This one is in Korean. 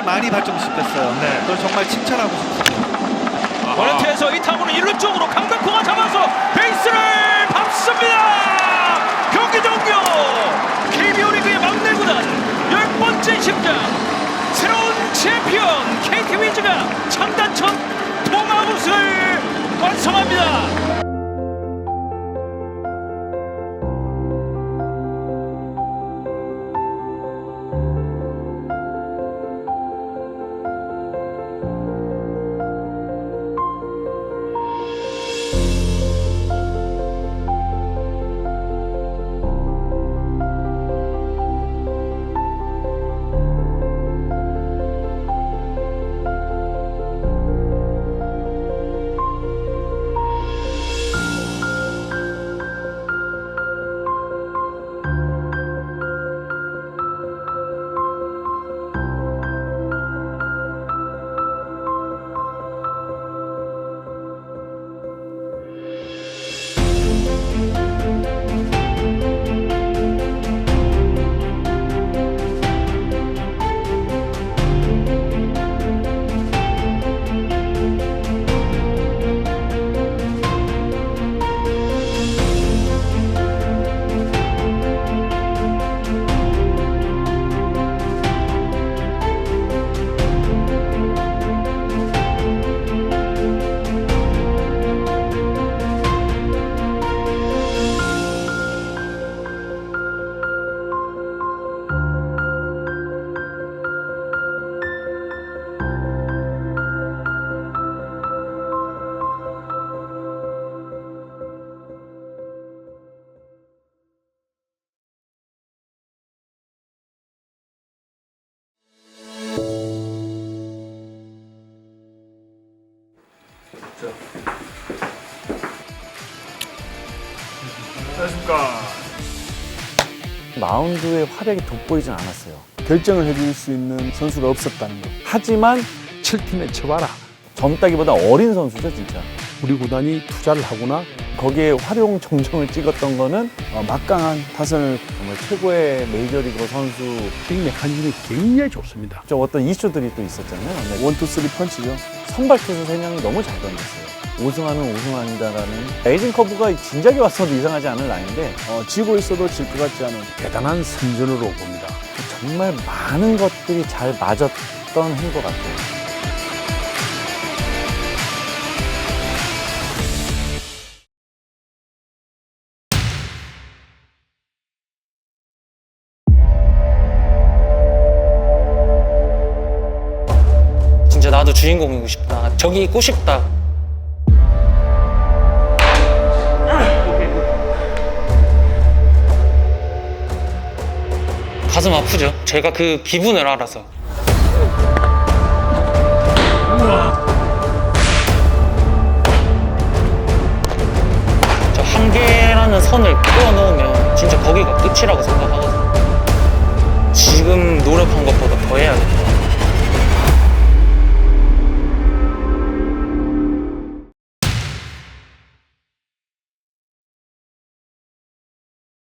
스피드를 많이 발전시켰어요. 네. 그걸 정말 칭찬하고 싶습니다. 원래트에서 이 타구는 1루 쪽으로 강백호가 잡아서 베이스를 밟습니다. 경기 종료. KBO 리그의 막내 구단 열 번째 심장 새로운 챔피언 KT 위즈가 창단첫 동아웃을 완성합니다. 안녕하십니까. 마운드의 화력이 돋보이진 않았어요. 결정을 해줄 수 있는 선수가 없었다는 거. 하지만 7팀에 쳐봐라. 젊다기보다 어린 선수죠, 진짜. 우리 구단이 투자를 하거나 거기에 활용 정정을 찍었던 거는 어, 막강한 타선을 정말 최고의 메이저리그 선수 빅 메커니즘이 굉장히 좋습니다. 저 어떤 이슈들이 또 있었잖아요. 네. 원투 쓰리 펀치죠. 선발 투수 세 명이 너무 잘 던졌어요. 우승하는 우승한다라는 에이징 커브가 진작에 왔어도 이상하지 않을 나이인데 어, 지고 있어도 질 것 같지 않은 대단한 선전으로 봅니다. 정말 많은 것들이 잘 맞았던 해인 것 같아요. 진짜 나도 주인공이고 싶다. 저기 있고 싶다. 가슴 아프죠? 제가 그 기분을 알아서. 저 한계라는 선을 그어 놓으면 진짜 거기가 끝이라고 생각하거든요. 지금 노력한 것보다